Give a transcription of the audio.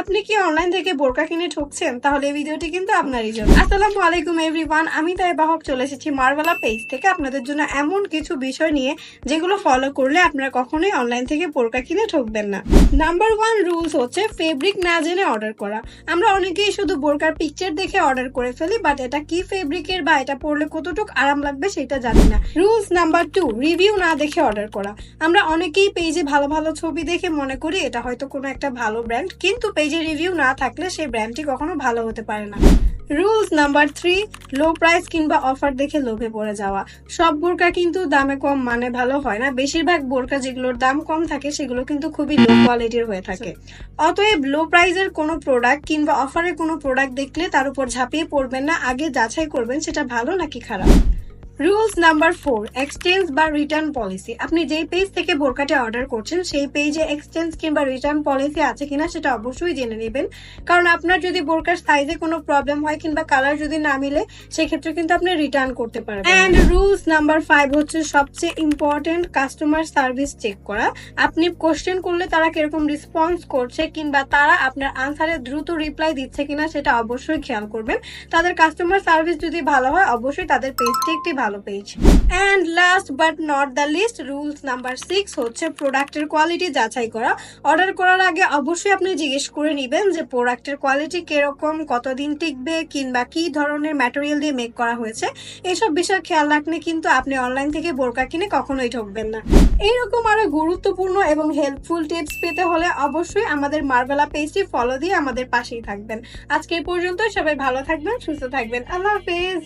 আপনি কি অনলাইন থেকে বোরকা কিনে ঠকছেন? তাহলে এই ভিডিওটি কিন্তু আপনারই জন্য। আসসালামু আলাইকুম এভরিওয়ান আমি তাই বাহক চলে এসেছি মার্বেলা পেজ থেকে আপনাদের জন্য এমন কিছু বিষয় নিয়ে, যেগুলো ফলো করলে আপনারা কখনোই অনলাইন থেকে বোরকা কিনে ঠকবেন না। নাম্বার ওয়ান রুলস হচ্ছে ফেব্রিক না জেনে অর্ডার করা। আমরা অনেকেই শুধু বোরকার পিকচার দেখে অর্ডার করে ফেলি বাট এটা কি ফেব্রিকের বা এটা পরলে কতটুকু আরাম লাগবে সেটা জানি না। রুলস নাম্বার টু রিভিউ না দেখে অর্ডার করা। আমরা অনেকেই পেজে ভালো ভালো ছবি দেখে মনে করি, এটা হয়তো কোনো একটা ভালো ব্র্যান্ড কিন্তু পেজে রিভিউ না থাকলে সেই ব্র্যান্ডটি কখনো ভালো হতে পারে না। Rules number three low price কিংবা অফার দেখে লোভে পড়ে যাওয়া। সব বোরকা কিন্তু দামে কম মানে ভালো হয় না। বেশিরভাগ বোরকা যেগুলোর দাম কম থাকে, সেগুলো কিন্তু খুবই লো কোয়ালিটির হয়ে থাকে। অতএব লো প্রাইজের কোনো প্রোডাক্ট কিংবা অফারের কোনো প্রোডাক্ট দেখলে তার উপর ঝাঁপিয়ে পড়বেন না, আগে যাচাই করবেন সেটা ভালো নাকি খারাপ। রুলস নাম্বার ফোর এক্সচেঞ্জ বা রিটার্ন পলিসি আপনি যেই পেজ থেকে অর্ডার করছেন, সেই পেজে এক্সচেঞ্জ কিংবা রিটার্ন পলিসি আছে কিনা সেটা অবশ্যই জেনে নেবেন। কারণ আপনার যদি বোরকার সাইজে কোনো প্রবলেম হয় কিংবা কালার যদি না মিলে, সেক্ষেত্রে কিন্তু আপনি রিটার্ন করতে পারবেন। অ্যান্ড রুলস নাম্বার ফাইভ হচ্ছে সবচেয়ে ইম্পর্টেন্ট কাস্টমার সার্ভিস চেক করা। আপনি কোশ্চেন করলে তারা কীরকম রেসপন্স করছে কিংবা তারা আপনার আনসারে দ্রুত রিপ্লাই দিচ্ছে কিনা সেটা অবশ্যই খেয়াল করবেন। তাদের কাস্টমার সার্ভিস যদি ভালো হয়, অবশ্যই তাদের পেজটি একটি ভালো page and last but not the least rules number six হচ্ছে প্রোডাক্টের কোয়ালিটি যাচাই করা। অর্ডার করার আগে অবশ্যই আপনি জিজ্ঞেস করে নেবেন যে প্রোডাক্টের কোয়ালিটি কীরকম, কতদিন টিকবে, কিংবা কি ধরনের ম্যাটেরিয়াল দিয়ে মেক করা হয়েছে। এসব বিষয় খেয়াল রাখলে কিন্তু আপনি অনলাইন থেকে বোরকা কিনে কখনোই ঠকবেন না। এইরকম আরও গুরুত্বপূর্ণ এবং হেল্পফুল টিপস পেতে হলে অবশ্যই আমাদের মার্বেলা পেজটি ফলো দিয়ে আমাদের পাশেই থাকবেন। আজকে এই পর্যন্ত সবাই ভালো থাকবেন, সুস্থ থাকবেন। আল্লাহ হাফেজ!